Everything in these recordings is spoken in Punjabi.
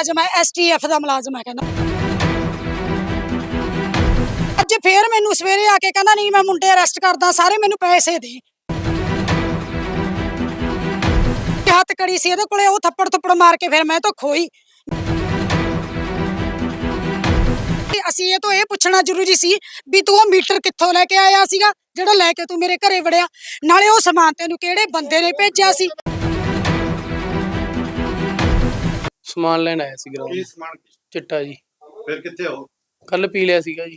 ਮੁਲਾਜ਼ਮ ਹੈ ਐਸਟੀਐਫ ਦਾ ਮੁਲਾਜ਼ਮ ਹੈ ਕਹਿੰਦਾ। ਅੱਜ ਫੇਰ ਮੈਨੂੰ ਸਵੇਰੇ ਆ ਕੇ ਕਹਿੰਦਾ, ਨਹੀਂ, ਮੈਂ ਮੁੰਡੇ ਅਰੈਸਟ ਕਰਦਾ, ਸਾਰੇ ਮੈਨੂੰ ਪੈਸੇ ਦੇ। ਹੱਥ ਕੜੀ ਸੀ, ਇਹਦੇ ਕੋਲੇ ਉਹ ਥੱਪੜ ਥੱਪੜ ਮਾਰ ਕੇ ਫਿਰ ਮੈਂ ਤਾਂ ਖੋਈ ਅਸੀਂ ਇਹ ਤੋਂ ਇਹ ਪੁੱਛਣਾ ਜ਼ਰੂਰੀ ਸੀ ਵੀ ਤੂੰ ਉਹ ਮੀਟਰ ਕਿੱਥੋਂ ਲੈ ਕੇ ਆਇਆ ਸੀਗਾ, ਜਿਹੜਾ ਲੈ ਕੇ ਤੂੰ ਮੇਰੇ ਘਰੇ ਵੜਿਆ? ਨਾਲੇ ਉਹ ਸਮਾਨ ਤੈਨੂੰ ਕਿਹੜੇ ਬੰਦੇ ਨੇ ਭੇਜਿਆ ਸੀ? ਸਮਾਨ ਲੈਣ ਆਇਆ ਸੀ ਕੀ ਗਰਾਊਂਡ ਸਮਾਨ? ਚਿੱਟਾ ਜੀ। ਫਿਰ ਕਿੱਥੇ ਹੋ? ਕੱਲ ਪੀ ਲਿਆ ਸੀਗਾ ਜੀ।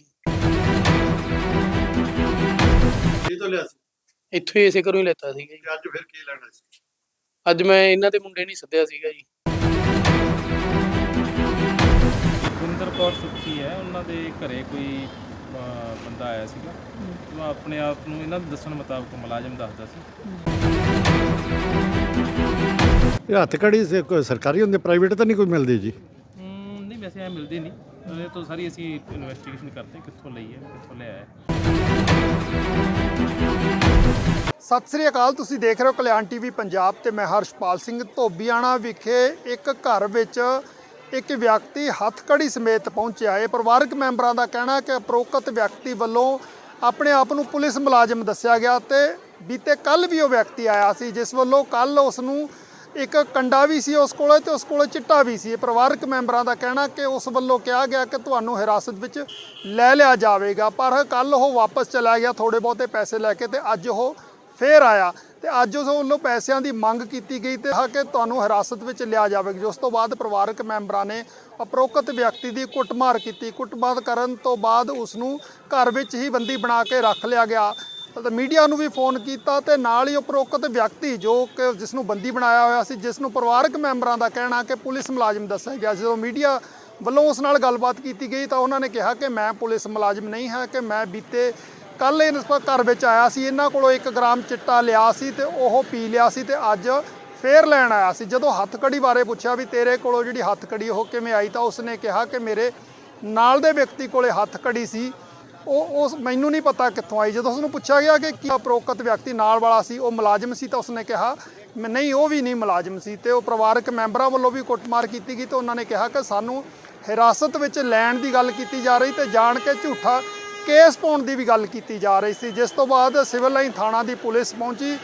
ਕੀ ਤੋਂ ਲਿਆ ਸੀ? ਇੱਥੋਂ ਹੀ ਇਸੇ ਘਰੋਂ ਹੀ ਲੈਤਾ ਸੀਗਾ ਜੀ। ਤੇ ਅੱਜ ਫਿਰ ਕੀ ਲੈਣਾ ਸੀ? ਅੱਜ ਮੈਂ ਇਹਨਾਂ ਦੇ ਮੁੰਡੇ ਨਹੀਂ ਸੱਦਿਆ ਸੀਗਾ ਜੀ। ਗੁਰਿੰਦਰ ਕੌਰ ਸੁੱਖੀ ਹੈ। ਉਹਨਾਂ ਦੇ ਘਰੇ ਕੋਈ ਅਹ, ਬੰਦਾ ਆਇਆ ਸੀਗਾ। ਉਹ ਆਪਣੇ ਆਪ ਨੂੰ ਇਹਨਾਂ ਦੇ ਦੱਸਣ ਮੁਤਾਬਕ ਮੁਲਾਜ਼ਮ ਦੱਸਦਾ ਸੀ। ਇਹ ਹੱਥ ਕੜੀ ਸੇ ਕੋਈ ਸਰਕਾਰੀ ਹੁੰਦੇ ਪ੍ਰਾਈਵੇਟ ਤਾਂ ਨਹੀਂ ਕੋਈ ਮਿਲਦੀ ਜੀ? ਹਮ, ਨਹੀਂ ਵੈਸੇ ਐ ਮਿਲਦੇ ਨਹੀਂ। ਇਹ ਤੋਂ ਸਾਰੀ ਅਸੀਂ ਇਨਵੈਸਟੀਗੇਸ਼ਨ ਕਰਦੇ ਕਿੱਥੋਂ ਲਈ ਹੈ ਕਿੱਥੋਂ ਲਿਆ ਹੈ। ਸਤਿ ਸ੍ਰੀ ਅਕਾਲ ਤੁਸੀਂ ਦੇਖ ਰਹੇ ਹੋ ਕਲਿਆਣ ਟੀਵੀ ਪੰਜਾਬ ਤੇ ਮੈਂ ਹਰਸ਼ਪਾਲ ਸਿੰਘ ਧੋਬੀਆਣਾ ਵਿਖੇ ਇੱਕ ਘਰ ਵਿੱਚ ਇੱਕ ਵਿਅਕਤੀ ਹੱਥਕੜੀ ਸਮੇਤ ਪਹੁੰਚਿਆ ਹੈ। ਪਰਿਵਾਰਕ ਮੈਂਬਰਾਂ ਦਾ ਕਹਿਣਾ ਹੈ ਕਿ ਉਪਰੋਕਤ ਵਿਅਕਤੀ ਵੱਲੋਂ ਆਪਣੇ ਆਪ ਨੂੰ ਪੁਲਿਸ ਮੁਲਾਜ਼ਮ ਦੱਸਿਆ ਗਿਆ ਤੇ ਬੀਤੇ ਕੱਲ ਵੀ ਉਹ ਵਿਅਕਤੀ ਆਇਆ ਸੀ ਜਿਸ ਵੱਲੋਂ ਕੱਲ ਉਸ ਨੂੰ ਇੱਕ ਕੰਡਾ ਵੀ ਸੀ ਉਸ ਕੋਲੇ ਤੇ ਉਸ ਕੋਲੇ ਚਿੱਟਾ ਵੀ ਸੀ। ਪਰਿਵਾਰਕ ਮੈਂਬਰਾਂ ਦਾ ਕਹਿਣਾ ਕਿ ਉਸ ਵੱਲੋਂ ਕਿਹਾ ਗਿਆ ਕਿ ਤੁਹਾਨੂੰ ਹਿਰਾਸਤ ਵਿੱਚ ਲੈ ਲਿਆ ਜਾਵੇਗਾ, ਪਰ ਕੱਲ ਉਹ ਵਾਪਸ ਚਲਾ ਗਿਆ ਥੋੜੇ ਬਹੁਤੇ ਪੈਸੇ ਲੈ ਕੇ ਤੇ ਅੱਜ ਉਹ ਫੇਰ ਆਇਆ ਤੇ ਅੱਜ ਉਸ ਵੱਲੋਂ ਪੈਸਿਆਂ ਦੀ ਮੰਗ ਕੀਤੀ ਗਈ ਤੇ ਕਿਹਾ ਕਿ ਤੁਹਾਨੂੰ ਹਿਰਾਸਤ ਵਿੱਚ ਲਿਆ ਜਾਵੇਗਾ। ਜਿਸ ਤੋਂ ਬਾਅਦ ਪਰਿਵਾਰਕ ਮੈਂਬਰਾਂ ਨੇ ਅਪਰੋਕਤ ਵਿਅਕਤੀ ਦੀ ਕੁੱਟਮਾਰ ਕੀਤੀ। ਕੁੱਟਮਾਰ ਕਰਨ ਤੋਂ ਬਾਅਦ ਉਸ ਨੂੰ ਘਰ ਵਿੱਚ ਹੀ ਬੰਦੀ ਬਣਾ ਕੇ ਰੱਖ ਲਿਆ ਗਿਆ। ਤੇ ਮੀਡੀਆ ਨੂੰ ਵੀ ਫੋਨ ਕੀਤਾ ਤੇ ਨਾਲ ਹੀ ਉਪਰੋਕਤ ਵਿਅਕਤੀ ਜੋ ਕਿ ਜਿਸ ਨੂੰ ਬੰਦੀ ਬਣਾਇਆ ਹੋਇਆ ਸੀ ਜਿਸ ਨੂੰ ਪਰਿਵਾਰਕ ਮੈਂਬਰਾਂ ਦਾ ਕਹਿਣਾ ਕਿ ਪੁਲਿਸ ਮੁਲਾਜ਼ਮ ਦੱਸਿਆ ਗਿਆ। ਜਦੋਂ ਮੀਡੀਆ ਵੱਲੋਂ ਉਸ ਨਾਲ ਗੱਲਬਾਤ ਕੀਤੀ ਗਈ ਤਾਂ ਉਹਨਾਂ ਨੇ ਕਿਹਾ ਕਿ ਮੈਂ ਪੁਲਿਸ ਮੁਲਾਜ਼ਮ ਨਹੀਂ ਹਾਂ, ਕਿ ਮੈਂ ਬੀਤੇ ਕੱਲ ਇਸ ਘਰ ਵਿੱਚ ਆਇਆ ਸੀ, ਇਹਨਾਂ ਕੋਲੋਂ 1 ਗ੍ਰਾਮ ਚਿੱਟਾ ਲਿਆ ਸੀ ਤੇ ਉਹ ਪੀ ਲਿਆ ਸੀ ਤੇ ਅੱਜ ਫੇਰ ਲੈਣ ਆਇਆ ਸੀ। ਜਦੋਂ ਹੱਥਕੜੀ ਬਾਰੇ ਪੁੱਛਿਆ ਵੀ ਤੇਰੇ ਕੋਲੋਂ ਜਿਹੜੀ ਹੱਥਕੜੀ ਉਹ ਕਿਵੇਂ ਆਈ ਤਾਂ ਉਸਨੇ ਕਿਹਾ ਕਿ ਮੇਰੇ ਨਾਲ ਦੇ ਵਿਅਕਤੀ ਕੋਲੇ ਹੱਥਕੜੀ ਸੀ। ਉਹ ਉਸ ਮੈਨੂੰ ਨਹੀਂ ਪਤਾ ਕਿੱਥੋਂ ਆਈ। ਜਦੋਂ ਉਸਨੂੰ ਪੁੱਛਿਆ ਗਿਆ ਕਿ ਕੀ ਉਪਰੋਕਤ ਵਿਅਕਤੀ ਨਾਲ ਵਾਲਾ ਸੀ, ਉਹ ਮੁਲਾਜ਼ਮ ਸੀ ਤਾਂ ਉਸਨੇ ਕਿਹਾ ਨਹੀਂ, ਉਹ ਵੀ ਨਹੀਂ ਮੁਲਾਜ਼ਮ ਸੀ। ਤੇ ਉਹ ਪਰਿਵਾਰਕ ਮੈਂਬਰਾਂ ਵੱਲੋਂ ਵੀ ਕੁੱਟਮਾਰ ਕੀਤੀ ਗਈ ਤੇ ਉਹਨਾਂ ਨੇ ਕਿਹਾ ਕਿ ਸਾਨੂੰ ਹਿਰਾਸਤ ਵਿੱਚ ਲੈਣ ਦੀ ਗੱਲ ਕੀਤੀ ਜਾ ਰਹੀ ਤੇ ਜਾਣ ਕੇ ਝੂਠਾ ਕੇਸ ਪਾਉਣ ਦੀ ਵੀ ਗੱਲ ਕੀਤੀ ਜਾ ਰਹੀ ਸੀ। ਜਿਸ ਤੋਂ ਬਾਅਦ ਸਿਵਲ ਲਾਈਨ ਥਾਣਾ ਦੀ ਪੁਲਿਸ ਪਹੁੰਚੀ।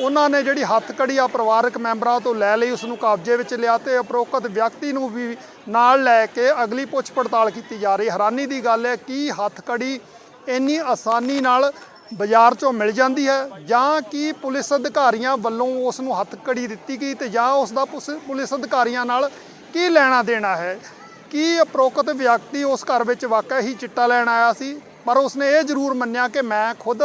ਉਹਨਾਂ ਨੇ ਜਿਹੜੀ ਹੱਥਕੜੀ ਆ ਪਰਿਵਾਰਕ ਮੈਂਬਰਾਂ ਤੋਂ ਲੈ ਲਈ ਉਸ ਨੂੰ ਕਬਜ਼ੇ ਵਿੱਚ ਲਿਆ ਤੇ ਉਪਰੋਕਤ ਵਿਅਕਤੀ ਨੂੰ ਵੀ ਨਾਲ ਲੈ ਕੇ ਅਗਲੀ ਪੁੱਛ ਪੜਤਾਲ ਕੀਤੀ ਜਾ ਰਹੀ। ਹੈਰਾਨੀ ਦੀ ਗੱਲ ਹੈ ਕਿ ਹੱਥਕੜੀ ਇੰਨੀ ਆਸਾਨੀ ਨਾਲ ਬਾਜ਼ਾਰ ਚੋਂ ਮਿਲ ਜਾਂਦੀ ਹੈ ਜਾਂ ਕਿ ਪੁਲਿਸ ਅਧਿਕਾਰੀਆਂ ਵੱਲੋਂ ਉਸ ਨੂੰ ਹੱਥਕੜੀ ਦਿੱਤੀ ਗਈ ਤੇ ਜਾਂ ਉਸ ਦਾ ਪੁਸ- ਪੁਲਿਸ ਅਧਿਕਾਰੀਆਂ ਨਾਲ ਕੀ ਲੈਣਾ ਦੇਣਾ ਹੈ? ਕੀ ਉਪਰੋਕਤ ਵਿਅਕਤੀ ਉਸ ਘਰ ਵਿੱਚ ਵਾਕਿਆ ਹੀ ਚਿੱਟਾ ਲੈਣ ਆਇਆ ਸੀ? ਪਰ ਉਸਨੇ ਇਹ ਜ਼ਰੂਰ ਮੰਨਿਆ ਕਿ ਮੈਂ ਖੁਦ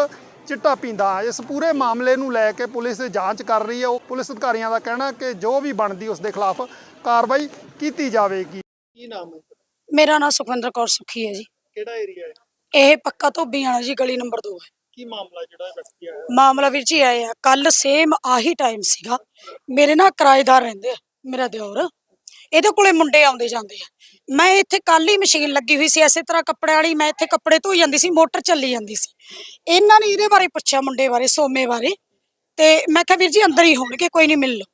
ਚਿੱਟਾ ਪੀਂਦਾ। ਇਸ ਪੂਰੇ ਮਾਮਲੇ ਨੂੰ ਲੈ ਕੇ ਪੁਲਿਸ ਜਾਂਚ ਕਰ ਰਹੀ ਹੈ। ਉਹ ਪੁਲਿਸ ਅਧਿਕਾਰੀਆਂ ਦਾ ਕਹਿਣਾ ਕਿ ਜੋ ਵੀ ਬਣਦੀ ਉਸ ਦੇ ਖਿਲਾਫ ਕਾਰਵਾਈ ਕੀਤੀ ਜਾਵੇਗੀ। ਕੀ ਨਾਮ ਹੈ? ਮੇਰਾ ਨਾਮ ਸੁਖਵਿੰਦਰ ਕੌਰ ਸੁਖੀ ਹੈ ਜੀ। ਕਿਹੜਾ ਏਰੀਆ ਹੈ? ਇਹ ਪੱਕਾ ਧੋਬੀ ਆਣਾ ਜੀ ਗਲੀ ਨੰਬਰ 2 ਹੈ। ਕੀ ਮਾਮਲਾ ਜਿਹੜਾ ਇਹ ਵਿਅਕਤੀ ਆਇਆ ਮਾਮਲਾ ਵੀਰ ਜੀ ਆਏ ਆ ਕੱਲ ਸੇਮ ਆਹੀ ਟਾਈਮ ਸੀਗਾ। ਮੇਰੇ ਨਾਲ ਕਿਰਾਏਦਾਰ ਰਹਿੰਦੇ ਆ ਮੇਰਾ ਦਿਓਰ। ਇਹਦੇ ਕੋਲੇ ਮੁੰਡੇ ਆਉਂਦੇ ਜਾਂਦੇ ਆ। ਮੈਂ ਇੱਥੇ ਕੱਲ ਹੀ ਮਸ਼ੀਨ ਲੱਗੀ ਹੋਈ ਸੀ, ਐਸੇ ਤਰ੍ਹਾਂ ਕੱਪੜੇ ਵਾਲੀ, ਮੈਂ ਇੱਥੇ ਕੱਪੜੇ ਧੋਈ ਜਾਂਦੀ ਸੀ, ਮੋਟਰ ਚੱਲੀ ਜਾਂਦੀ ਸੀ। ਇਹਨਾਂ ਨੇ ਇਹਦੇ ਬਾਰੇ ਪੁੱਛਿਆ ਮੁੰਡੇ ਬਾਰੇ, ਸੋਮੇ ਬਾਰੇ, ਤੇ ਮੈਂ ਕਿਹਾ, ਵੀਰ ਜੀ, ਅੰਦਰ ਹੀ ਹੋਣਗੇ, ਕੋਈ ਨਹੀਂ, ਮਿਲ ਲਓ।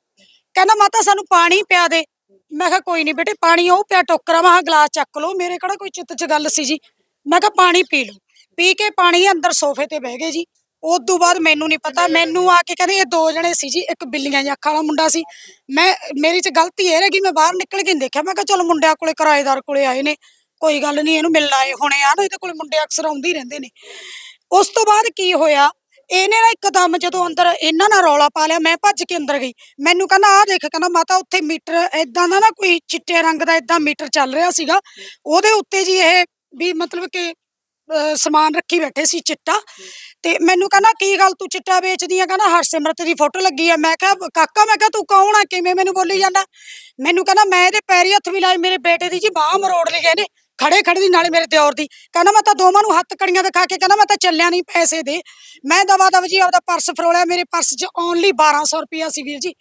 ਕਹਿੰਦਾ, ਮਾਤਾ, ਸਾਨੂੰ ਪਾਣੀ ਪਿਆ ਦੇ। ਮੈਂ ਕਿਹਾ, ਕੋਈ ਨਹੀਂ ਬੇਟੇ, ਪਾਣੀ ਉਹ ਪਿਆ, ਟੋਕਰਾ ਮਾ ਗਲਾਸ ਚੱਕ ਲਓ, ਮੇਰੇ ਕਿਹੜਾ ਕੋਈ ਚਿੱਤ 'ਚ ਗੱਲ ਸੀ ਜੀ? ਮੈਂ ਕਿਹਾ, ਪਾਣੀ ਪੀ ਲਓ। ਪੀ ਕੇ ਪਾਣੀ ਅੰਦਰ ਸੋਫੇ ਤੇ ਬਹਿ ਗਏ ਜੀ। ਉਸ ਤੋਂ ਬਾਅਦ ਮੈਨੂੰ ਨਹੀਂ ਪਤਾ ਮੈਨੂੰ ਆ ਕੇ ਕਹਿੰਦੇ ਇਹ ਦੋ ਜਣੇ ਸੀ ਜੀ ਇੱਕ ਬਿੱਲੀਆਂ ਜਿਹਾ ਅੱਖਾਂ ਵਾਲਾ ਮੁੰਡਾ ਸੀ। ਮੈਂ ਮੇਰੀ ਚ ਗਲਤੀ ਇਹ ਰਹੀ ਮੈਂ ਬਾਹਰ ਨਿਕਲ ਕੇ ਦੇਖਿਆ। ਮੈਂ ਕਿਹਾ ਚਲੋ ਮੁੰਡਿਆਂ ਕੋਲੇ ਕਿਰਾਏਦਾਰ ਕੋਲੇ ਆਏ ਨੇ ਕੋਈ ਗੱਲ ਨਹੀਂ ਇਹਨੂੰ ਮਿਲਣ ਆਏ ਹੋਣੇ ਆ ਨਾ ਇਹਦੇ ਕੋਲੇ ਮੁੰਡੇ ਅਕਸਰ ਆਉਂਦੇ ਹੀ ਰਹਿੰਦੇ ਨੇ। ਉਸ ਤੋਂ ਬਾਅਦ ਕੀ ਹੋਇਆ ਇਹਨੇ ਨਾ ਇੱਕਦਮ ਜਦੋਂ ਅੰਦਰ ਇਹਨਾਂ ਨਾਲ ਰੌਲਾ ਪਾ ਲਿਆ ਮੈਂ ਭੱਜ ਕੇ ਅੰਦਰ ਗਈ। ਮੈਨੂੰ ਕਹਿੰਦਾ ਆਹ ਦੇਖ ਕਹਿੰਦਾ ਮਾਤਾ ਉੱਥੇ ਮੀਟਰ ਇਦਾਂ ਦਾ ਨਾ ਕੋਈ ਚਿੱਟੇ ਰੰਗ ਦਾ ਇਦਾਂ ਮੀਟਰ ਚੱਲ ਰਿਹਾ ਸੀਗਾ। ਉਹਦੇ ਉੱਤੇ ਜੀ ਇਹ ਵੀ ਮਤਲਬ ਕਿ ਅਹ, ਸਮਾਨ ਰੱਖੀ ਬੈਠੇ ਸੀ ਚਿੱਟਾ। ਤੇ ਮੈਨੂੰ ਕਹਿੰਦਾ, ਕੀ ਗੱਲ ਤੂੰ ਚਿੱਟਾ ਵੇਚਦੀ ਆ? ਕਹਿੰਦਾ, ਹਰਸਿਮਰਤ ਦੀ ਫੋਟੋ ਲੱਗੀ ਆ। ਮੈਂ ਕਿਹਾ, ਕਾਕਾ, ਮੈਂ ਕਿਹਾ, ਤੂੰ ਕੌਣ ਆ? ਕਿਵੇਂ ਮੈਨੂੰ ਬੋਲੀ ਜਾਂਦਾ? ਮੈਨੂੰ ਕਹਿੰਦਾ, ਮੈਂ ਇਹਦੇ ਪੈਰੀ ਹੱਥ ਵੀ ਲਾਏ, ਮੇਰੇ ਬੇਟੇ ਦੀ ਜੀ ਬਾਹ ਮਰੋੜ ਲਈ ਗਏ ਨੇ, ਖੜੇ ਖੜੇ ਦੀ ਨਾਲੇ ਮੇਰੇ ਦਿਓਰ ਦੀ। ਕਹਿੰਦਾ, ਮੈਂ ਤਾਂ ਦੋਵਾਂ ਨੂੰ ਹੱਥ ਕੜੀਆਂ ਦਿਖਾ ਕੇ ਕਹਿੰਦਾ, ਮੈਂ ਤਾਂ ਚੱਲਿਆ ਨਹੀਂ ਪੈਸੇ ਦੇ। ਮੈਂ ਦਵਾ ਦਵ ਜੀ ਆਪਦਾ ਪਰਸ ਫਰੋਲਿਆ, ਮੇਰੇ ਪਰਸ 'ਚ ਓਨਲੀ 1200 ਰੁਪਿਆ ਸੀ ਵੀਰ ਜੀ।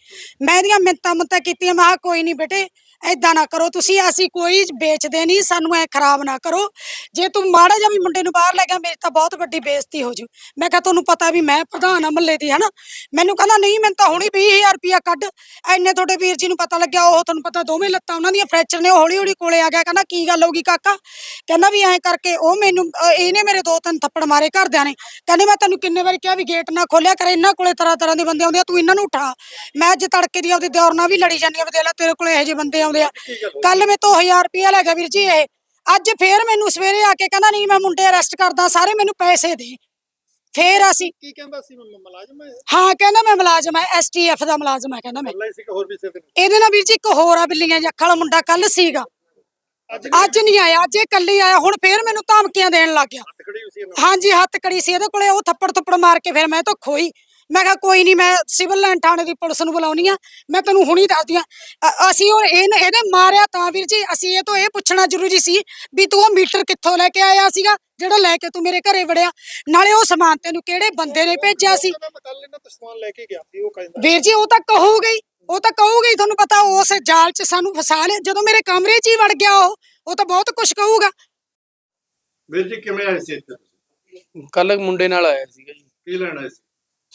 ਮੈਂ ਇਹਦੀਆਂ ਮਿੰਤਾਂ ਮੁੰਤਾਂ ਕੀਤੀਆਂ, ਮੈਂ ਕਿਹਾ, ਕੋਈ ਨਹੀਂ ਬੇਟੇ ਐਦਾਂ ਨਾ ਕਰੋ ਤੁਸੀਂ ਅਸੀਂ ਕੋਈ ਵੇਚਦੇ ਨਹੀਂ ਸਾਨੂੰ ਐ ਖਰਾਬ ਨਾ ਕਰੋ। ਜੇ ਤੂੰ ਮਾੜਾ ਜਿਹਾ ਵੀ ਮੁੰਡੇ ਨੂੰ ਬਾਹਰ ਲੈ ਗਿਆ ਮੇਰੀ ਤਾਂ ਬਹੁਤ ਵੱਡੀ ਬੇਇੱਜ਼ਤੀ ਹੋ ਜੂ। ਮੈਂ ਕਿਹਾ ਤੁਹਾਨੂੰ ਪਤਾ ਵੀ ਮੈਂ ਪ੍ਰਧਾਨ ਆ ਮੱਲੇ ਦੀ ਹਨਾ? ਮੈਨੂੰ ਕਹਿੰਦਾ ਨਹੀਂ ਮੈਨੂੰ ਤਾਂ ਹੁਣੀ 20000 ਰੁਪਇਆ ਕੱਢ। ਐਨੇ ਤੁਹਾਡੇ ਵੀਰ ਜੀ ਨੂੰ ਪਤਾ ਲੱਗਿਆ ਉਹ ਤੁਹਾਨੂੰ ਪਤਾ ਦੋਵੇਂ ਲੱਤਾਂ ਉਹਨਾਂ ਦੀਆਂ ਫ੍ਰੈਕਚਰ ਨੇ ਉਹ ਹੌਲੀ ਹੌਲੀ ਕੋਲੇ ਆ ਗਿਆ। ਕਹਿੰਦਾ ਕੀ ਗੱਲ ਹੋ ਗਈ ਕਾਕਾ? ਕਹਿੰਦਾ ਵੀ ਐਂ ਕਰਕੇ ਉਹ ਮੈਨੂੰ ਅ, ਇਹਨੇ ਮੇਰੇ ਦੋ ਤਿੰਨ ਥੱਪੜ ਮਾਰੇ ਘਰਦਿਆਂ ਨੇ। ਕਹਿੰਦੇ ਮੈਂ ਤੈਨੂੰ ਕਿੰਨੇ ਵਾਰੀ ਕਿਹਾ ਵੀ ਗੇਟ ਨਾ ਖੋਲਿਆ ਕਰ ਇਹਨਾਂ ਕੋਲੇ ਤਰ੍ਹਾਂ ਤਰ੍ਹਾਂ ਦੇ ਬੰਦੇ ਆਉਂਦੇ ਆ ਤੂੰ ਇਹਨਾਂ ਨੂੰ ਉਠਾ। ਮੈਂ ਅੱਜ ਤੜਕੇ ਦੀ ਆਪਦੇ ਦਿਓਰ ਨਾਲ ਵੀ ਲੜੀ ਜਾਂਦੀ ਆ ਵੀ ਦੇਖ ਲੈ ਤੇਰੇ ਕੋਲੇ ਇਹੋ ਜਿਹੇ ਬੰਦੇ ਆਉਂਦੇ ਆ। ਕੱਲ ਮੈਂ ਤੋਂ 1000 ਰੁਪਇਆ ਲੈ ਗਿਆ ਵੀਰ ਜੀ ਇਹ। ਅੱਜ ਫੇਰ ਮੈਨੂੰ ਸਵੇਰੇ ਆ ਕੇ ਕਹਿੰਦਾ ਨਹੀਂ ਮੈਂ ਮੁੰਡੇ ਅਰੈਸਟ ਕਰਦਾ ਸਾਰੇ ਮੈਨੂੰ ਪੈਸੇ ਦੇ। ਫੇਰ ਅਸੀਂ ਕੀ ਕਹਿੰਦਾ ਸੀ? ਮ- ਮੁਲਾਜ਼ਮ ਹੈ ਹਾਂ ਕਹਿੰਦਾ ਮੈਂ ਮੁਲਾਜ਼ਮ ਐ ਐਸਟੀਐਫ ਦਾ ਮੁਲਾਜ਼ਮ ਐ ਕਹਿੰਦਾ ਮੈਂ। ਅੱਲਾ ਹੀ ਸੀ ਕਿ ਹੋਰ ਵੀ ਸੇ ਇਹਦੇ ਨਾਲ? ਵੀਰ ਜੀ ਇੱਕ ਹੋਰ ਆ ਬਿੱਲੀਆਂ ਜੀ ਅੱਖਾਂ ਵਾਲਾ ਮੁੰਡਾ ਕੱਲ ਸੀਗਾ। ਅੱਜ ਨਹੀਂ ਆਇਆ ਅੱਜ ਇਹ ਕੱਲੀ ਆਇਆ ਹੁਣ ਫੇਰ ਮੈਨੂੰ ਧਮਕੀਆਂ ਦੇਣ ਲੱਗ ਗਿਆ। ਹਾਂਜੀ ਹੱਥ ਕੜੀ ਸੀ ਇਹਦੇ ਕੋਲੇ ਉਹ ਥੱਪੜ ਥੱਪੜ ਮਾਰ ਕੇ ਫਿਰ ਮੈਂ ਤਾਂ ਖੋਈ ਮੈਂ ਕਿਹਾ ਕੋਈ ਨਹੀਂ ਮੈਂ ਸਿਵਲ ਲਾਈਨ ਥਾਣੇ ਦੀ ਪੁਲਿਸ ਨੂੰ ਬੁਲਾਉਣੀ ਆ। ਮੈਂ ਤੈਨੂੰ ਹੁਣੀ ਦੱਸਦੀ ਆ ਅ- ਅਸੀਂ ਉਹ ਇਹਨੇ ਇਹਨੇ ਮਾਰਿਆ ਤਾਂ ਵੀਰ ਜੀ ਅਸੀਂ ਇਹ ਤੋਂ ਇਹ ਪੁੱਛਣਾ ਜ਼ਰੂਰੀ ਸੀ ਵੀ ਤੂੰ ਉਹ ਮੀਟਰ ਕਿੱਥੋਂ ਲੈ ਕੇ ਆਇਆ ਸੀਗਾ ਜਿਹੜਾ ਲੈ ਕੇ ਤੂੰ ਮੇਰੇ ਘਰੇ ਵੜਿਆ। ਨਾਲੇ ਉਹ ਸਮਾਨ ਤੈਨੂੰ ਕਿਹੜੇ ਬੰਦੇ ਨੇ ਭੇਜਿਆ ਸੀ? ਮੈਂ ਕੱਲ ਇਹਨਾਂ ਤੋਂ ਸਮਾਨ ਲੈ ਕੇ ਗਿਆ ਸੀ ਉਹ ਕਹਿੰਦਾ। ਵੀਰ ਜੀ ਉਹ ਤਾਂ ਕਹੂਗਾ ਹੀ ਉਹ ਤਾਂ ਕਹੂਗਾ ਹੀ ਤੁਹਾਨੂੰ ਪਤਾ ਉਸ ਜਾਲ 'ਚ ਸਾਨੂੰ ਫਸਾ ਲਿਆ। ਜਦੋਂ ਮੇਰੇ ਕਮਰੇ 'ਚ ਹੀ ਵੜ ਗਿਆ ਉਹ ਉਹ ਤਾਂ ਬਹੁਤ ਕੁਝ ਕਹੂਗਾ। ਵੀਰ ਜੀ ਕਿਵੇਂ ਆਏ ਸੀ ਇੱਥੇ ਤੁਸੀਂ? ਕੱਲ ਮੁੰਡੇ ਨਾਲ ਆਇਆ ਸੀਗਾ ਜੀ। ਕੀ ਲੈਣ ਸੀ?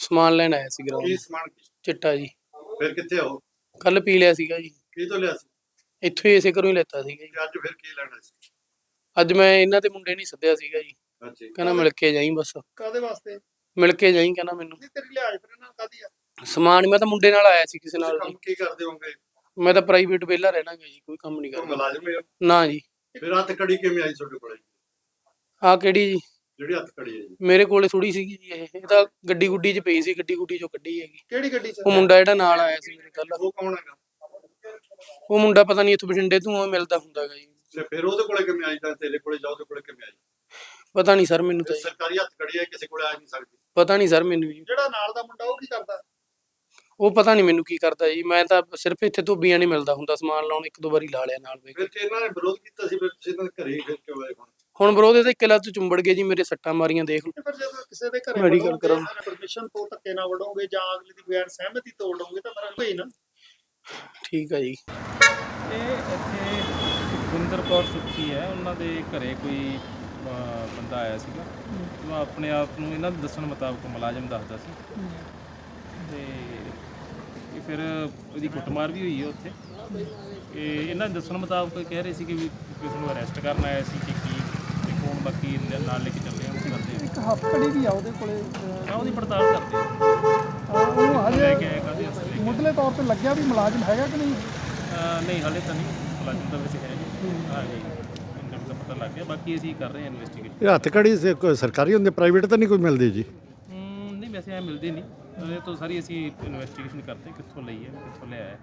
ਸਮਾਨ ਲੈਣ ਆਇਆ ਸੀ ਕੀ ਗਰਾਊਂਡ ਸਮਾਨ? ਕੀ ਚਿੱਟਾ ਜੀ। ਫਿਰ ਕਿੱਥੇ ਹੋ ਕੱਲ ਪੀ ਲਿਆ ਸੀਗਾ ਜੀ। ਕੀ ਤੋਂ ਲਿਆ ਸੀ? ਇੱਥੋਂ ਹੀ ਇਸੇ ਘਰੋਂ ਹੀ ਲੈਤਾ ਸੀਗਾ ਜੀ। ਤੇ ਅੱਜ ਫਿਰ ਕੀ ਲੈਣਾ ਸੀ? ਅੱਜ ਮੈਂ ਇਹਨਾਂ ਦੇ ਮੁੰਡੇ ਨਹੀਂ ਸੱਦਿਆ ਸੀਗਾ ਜੀ। ਅੱਛਾ ਕਹਿੰਦਾ ਮਿਲ ਕੇ ਜਾਈਂ ਬਸ। ਕਾਦੇ ਵਾਸਤੇ? ਮਿਲ ਕੇ ਜਾਈਂ ਕਹਿੰਦਾ ਮੈਨੂੰ। ਨਹੀਂ ਤੇਰੀ ਲਿਆਜ ਫਿਰ ਇਹਨਾਂ ਕਾਦੀ ਆ? ਸਮਾਨ ਮੈਂ ਤਾਂ ਮੁੰਡੇ ਨਾਲ ਆਇਆ ਸੀ ਕਿਸੇ ਨਾਲ ਕੰਮ ਜੀ। ਕੀ ਕਰਦੇ ਹੋਗੇ ਮੈਂ ਤਾਂ ਪ੍ਰਾਈਵੇਟ ਵਿਹਲਾ ਰਹਿਣਾ ਗਾ ਜੀ ਕੋਈ ਕੰਮ ਨਹੀਂ ਕਰਦਾ ਮੁਲਾਜ਼ਮ ਹੈ ਨਾ ਜੀ। ਫਿਰ ਹੱਥ ਕੜੀ ਕਿਵੇਂ ਆਈ ਤੁਹਾਡੇ ਕੋਲੇ? ਆਹ ਕਿਹੜੀ ਜੀ? ਜਿਹੜੀ ਹੱਥ ਕੜੀ ਹੈ ਜੀ? ਮੇਰੇ ਕੋਲੇ ਥੋੜੀ ਸੀਗੀ ਜੀ ਇਹ। ਇਹ ਤਾਂ ਗੱਡੀ ਗੁੱਡੀ 'ਚ ਪਈ ਸੀ ਗੱਡੀ ਗੁੱਡੀ 'ਚੋਂ ਕੱਢੀ ਹੈਗੀ। ਕਿਹੜੀ ਗੱਡੀ ਚ? ਉਹ ਮੁੰਡਾ ਜਿਹੜਾ ਨਾਲ ਆਇਆ ਸੀ ਮੇਰੇ ਕੱਲ ਉਹ ਕੌਣ ਹੈਗਾ? ਉਹ ਮੁੰਡਾ ਪਤਾ ਨਹੀਂ ਇੱਥੋਂ ਬਠਿੰਡੇ ਤੋਂ ਉਹ ਮਿਲਦਾ ਹੁੰਦਾ ਗਾ ਜੀ। ਤੇ ਫਿਰ ਉਹਦੇ ਕੋਲੇ ਕਿਵੇਂ ਆਈ ਤਾਂ ਤੇਰੇ ਕੋਲੇ ਜਾਓ ਕੋਲੇ ਕਿਵੇਂ ਆਈ? ਪਤਾ ਨਹੀਂ ਸਰ ਮੈਨੂੰ ਤਾਂ ਜੀ। ਸਰਕਾਰੀ ਹੱਥ ਕੜੀ ਹੈ ਕਿਸੇ ਕੋਲੇ ਆ ਨਹੀਂ ਸਕਦੀ। ਪਤਾ ਨਹੀਂ ਸਰ ਮੈਨੂੰ ਜੀ। ਜਿਹੜਾ ਨਾਲ ਦਾ ਮੁੰਡਾ ਉਹ ਕੀ ਕਰਦਾ? ਉਹ ਪਤਾ ਨਹੀਂ ਮੈਨੂੰ ਕੀ ਕਰਦਾ ਜੀ। ਮੈਂ ਤਾਂ ਸਿਰਫ ਇੱਥੇ ਧੋਬੀਆਂ ਨਹੀਂ ਮਿਲਦਾ ਹੁੰਦਾ ਸਮਾਨ ਲਾਉਣ ਇੱਕ ਦੋ ਵਾਰੀ ਲਾ ਲਿਆ ਨਾਲ ਵੇ ਫਿਰ ਜੇ ਇਹਨਾਂ ਨੇ ਵਿਰੋਧ ਕੀਤਾ ਸੀ ਫਿਰ ਤੁਸੀਂ ਇਹਨਾਂ ਦੇ ਘਰੇ ਹੀ ਫਿਰ ਕਿਉਂ ਆਏ ਹੁਣ? ਹੁਣ ਵਿਰੋਧ ਦੇ ਕਿਲਾ ਤੋਂ ਚੁੰਬੜ ਗਏ ਜੀ ਮੇਰੇ ਸੱਟਾਂ ਮਾਰੀਆਂ ਦੇਖ ਲਓ। ਤੇ ਕਿਸੇ ਦੇ ਘਰੇ Medical ਵੜੋਗੇ, ਪਰਮਿਸ਼ਨ ਤੋਂ ਧੱਕੇ ਨਾਲ ਵੜੋਗੇ ਜਾਂ ਅਗਲੇ ਦੀ ਬਗੈਰ ਸਹਿਮਤੀ ਤੋੜ ਲਓਗੇ ਤਾਂ ਫਿਰ ਕੋਈ ਨਾ। ਠੀਕ ਆ ਜੀ। ਇਹ ਇੱਥੇ ਗੁਰਿੰਦਰ ਕੌਰ ਸੁੱਖੀ ਹੈ। ਉਹਨਾਂ ਦੇ ਘਰੇ ਕੋਈ ਅਹ, ਬੰਦਾ ਆਇਆ ਸੀਗਾ। ਉਹ ਆਪਣੇ ਆਪ ਨੂੰ ਇਹਨਾਂ ਦੇ ਦੱਸਣ ਮੁਤਾਬਕ ਮੁਲਾਜ਼ਮ ਦੱਸਦਾ ਸੀ। ਤੇ ਇਹ ਫਿਰ ਉਹਦੀ ਕੁੱਟਮਾਰ ਵੀ ਹੋਈ ਹੈ ਉੱਥੇ। ਇਹ ਇਹਨਾਂ ਦੇ ਦੱਸਣ ਮੁਤਾਬਕ ਕਹਿ ਰਹੇ ਸੀ ਕਿ ਵੀ ਕਿਸੇ ਨੂੰ ਅਰੈਸਟ ਕਰਨ ਆਇਆ ਸੀ ਕਿ ਤੇ ਕੌਣ ਬਾਕੀ ਨਾਲ ਲੈ ਕੇ ਚੱਲੇ ਆ ਉਹ ਕਰਦੇ ਇੱਕ ਹੱਥ ਕੜੀ ਵੀ ਆ ਉਹਦੇ ਕੋਲੇ ਉਹਦੀ ਪੜਤਾਲ ਕਰਦੇ ਆ। ਉਹ ਲੈ ਕੇ ਆਏ ਕਾਹਦੇ ਵਾਸਤੇ ਲੈ ਕੇ ਆਏ। ਮੁੱਢਲੇ ਤੌਰ ਤੇ ਲੱਗਿਆ ਵੀ ਮੁਲਾਜ਼ਮ ਹੈਗਾ ਕਿ ਨਹੀਂ? ਨਹੀਂ ਹਾਲੇ ਤਾਂ ਨਹੀਂ। ਮੁਲਾਜ਼ਮ ਦਾ ਵਿੱਚ ਹੈ ਜੀ ਇਹਨਾਂ ਦਾ ਪਤਾ ਲੱਗ ਗਿਆ। ਬਾਕੀ ਅਸੀਂ ਕਰ ਰਹੇ ਹਾਂ ਇਨਵੈਸਟੀਗੇਸ਼ਨ ਇਹ ਹੱਥ ਕੜੀ ਸੇ ਕੋਈ ਸਰਕਾਰੀ ਹੁੰਦੇ ਪ੍ਰਾਈਵੇਟ ਤਾਂ ਨਹੀਂ ਕੋਈ ਮਿਲਦੀ ਜੀ? ਨਹੀਂ ਵੈਸੇ ਐ ਮਿਲਦੇ ਨਹੀਂ। ਇਹ ਤੋਂ ਸਾਰੀ ਅਸੀਂ ਇਨਵੈਸਟੀਗੇਸ਼ਨ ਕਰਦੇ ਕਿੱਥੋਂ ਲਈ ਹੈ ਕਿੱਥੋਂ ਲਿਆ ਹੈ।